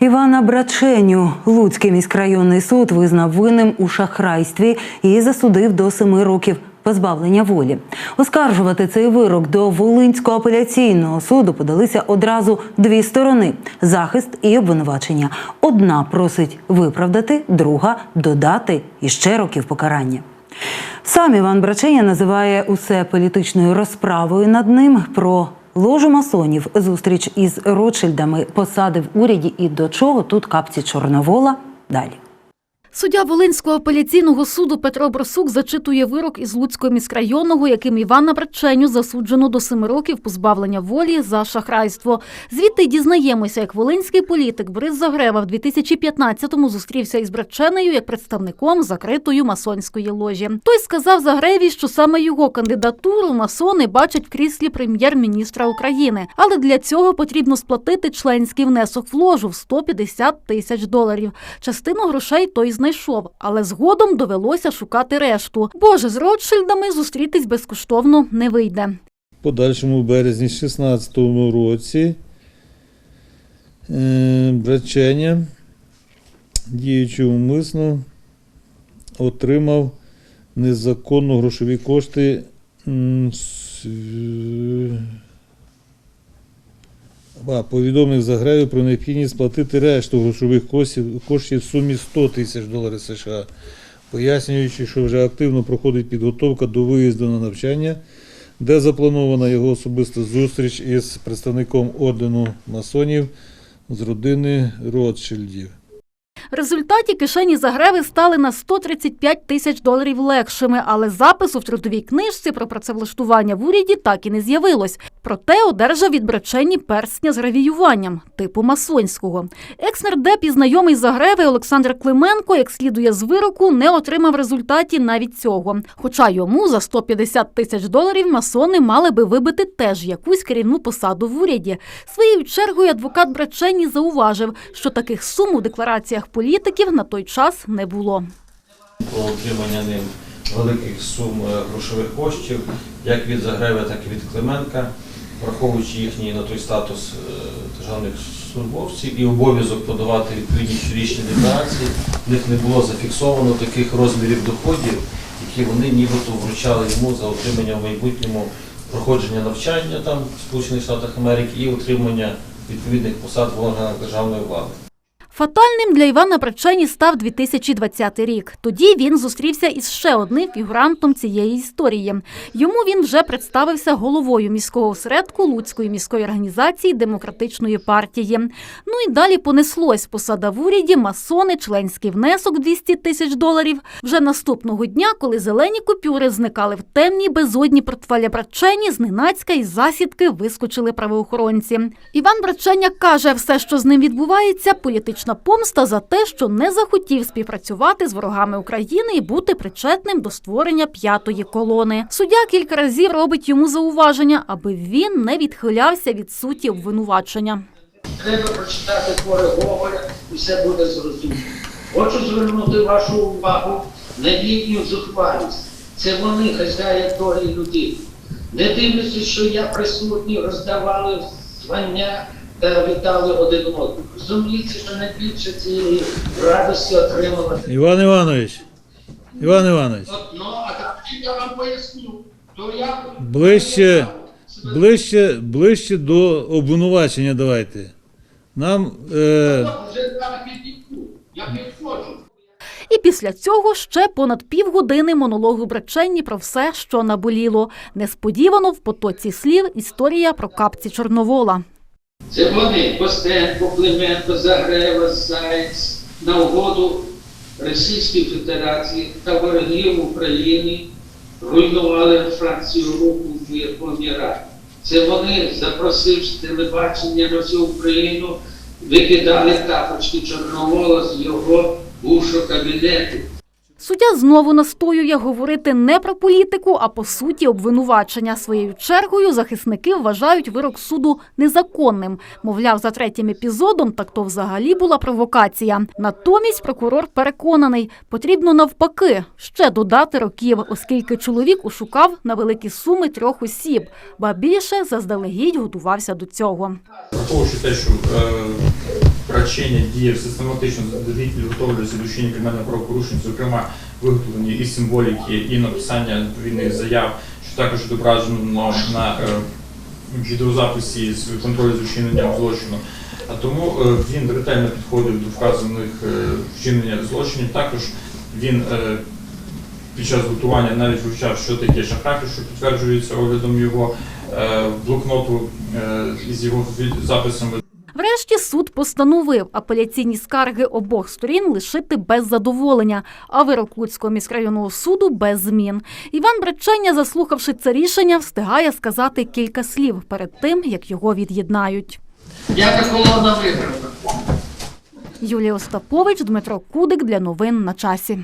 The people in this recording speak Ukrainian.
Івана Браченю Луцький міськрайонний суд визнав винним у шахрайстві і засудив до семи років позбавлення волі. Оскаржувати цей вирок до Волинського апеляційного суду подалися одразу дві сторони захист і обвинувачення. Одна просить виправдати, друга додати іще років покарання. Сам Іван Браченя називає усе політичною розправою над ним про ложу масонів, зустріч із Ротшильдами, посади в уряді і до чого тут капці Чорновола. Далі. Суддя Волинського апеляційного суду Петро Бросук зачитує вирок із Луцького міськрайонного, яким Івана Браченю засуджено до семи років позбавлення волі за шахрайство. Звідти дізнаємося, як волинський політик Борис Загрева в 2015-му зустрівся із Браченею як представником закритої масонської ложі. Той сказав Загреві, що саме його кандидатуру масони бачать в кріслі прем'єр-міністра України. Але для цього потрібно сплатити членський внесок в ложу в 150 тисяч доларів. Частину грошей той знайшов, але згодом довелося шукати решту. Боже, з Ротшильдами зустрітись безкоштовно не вийде. Подальшому березні 2016 році е, діючи умисно, отримав незаконно грошові кошти. А, повідомив Загреві про необхідність сплатити решту грошових коштів в сумі 100 тисяч доларів США, пояснюючи, що вже активно проходить підготовка до виїзду на навчання де запланована його особиста зустріч із представником ордену масонів з родини Ротшильдів. В результаті кишені Загреви стали на 135 тисяч доларів легшими, але запису в трудовій книжці про працевлаштування в уряді так і не з'явилось. Проте одержав від Брачені персня з гравіюванням типу масонського. Екс-нардеп і знайомий Загреви Олександр Клименко, як слідує з вироку, не отримав результаті навіть цього. Хоча йому за 150 тисяч доларів масони мали би вибити теж якусь керівну посаду в уряді. Своєю чергою адвокат Брачені зауважив, що таких сум у деклараціях політиків на той час не було. про отримання ним великих сум е, грошових коштів, як від Загрева, так і від Клименка, враховуючи їхній на той статус е, державних службовців і обов'язок подавати відповідні щорічні декларації, в них не було зафіксовано таких розмірів доходів, які вони нібито вручали йому за отримання в майбутньому проходження навчання там в Сполучених Штатах Америки і отримання відповідних посад в органах державної влади. Фатальним для Івана Брачені став 2020 рік. Тоді він зустрівся із ще одним фігурантом цієї історії. Йому він вже представився головою міського осередку Луцької міської організації Демократичної партії. Ну і далі понеслось посада в уряді, масони, членський внесок 200 тисяч доларів. Вже наступного дня, коли зелені купюри зникали в темній безодні портфеля Брачені, зненацька із засідки вискочили правоохоронці. Іван Браченя каже, все, що з ним відбувається, політична помста за те, що не захотів співпрацювати з ворогами України і бути причетним до створення п'ятої колони. Суддя кілька разів робить йому зауваження, аби він не відхилявся від суті обвинувачення. Треба прочитати твори Гоголя, і все буде зрозуміло. Хочу звернути вашу увагу на їхню зухвалість. Це вони хазяї долі людей. Не дивлячись, що я присутній, роздавали звання вітали один одного. Розуміється, що найбільше цієї радості отримувати. Іван Іванович, Іван Іванович, От, ну, а так я вам поясню. То я ближче, ближче, ближче до обвинувачення давайте. Нам е, я підходжу. І після цього ще понад півгодини монологу Браченні про все, що наболіло. Несподівано в потоці слів історія про капці Чорновола. Це вони, Костенко, Клименко, Загрева, Заєць, на угоду Російської Федерації та ворогів України руйнували фракцію руху в Верховній Раді. Це вони, запросивши телебачення на всю Україну, викидали тапочки Чорновола з його бувшого кабінету. Суддя знову настоює говорити не про політику, а по суті обвинувачення. Своєю чергою захисники вважають вирок суду незаконним. Мовляв, за третім епізодом так то взагалі була провокація. Натомість прокурор переконаний, потрібно навпаки ще додати років, оскільки чоловік ушукав на великі суми трьох осіб, ба більше заздалегідь готувався до цього. Враховуючи те, що Брачення діяв систематично заздалегідь підготовлюється до вчинення кримінальних правопорушень, зокрема виготовлення і символіки, і написання відповідних заяв, що також відображено на е, відеозаписі з контролю з вчиненням злочину. А тому е, він ретельно підходив до вказаних е, вчинення злочинів. Також він під час готування навіть вивчав, що таке шахрати, що підтверджується оглядом його блокноту із його записами. Врешті суд постановив апеляційні скарги обох сторін лишити без задоволення, а вирок Луцького міськрайонного суду без змін. Іван Бречення, заслухавши це рішення, встигає сказати кілька слів перед тим, як його від'єднають. Яка колона виграла? Юлія Остапович, Дмитро Кудик для новин на часі.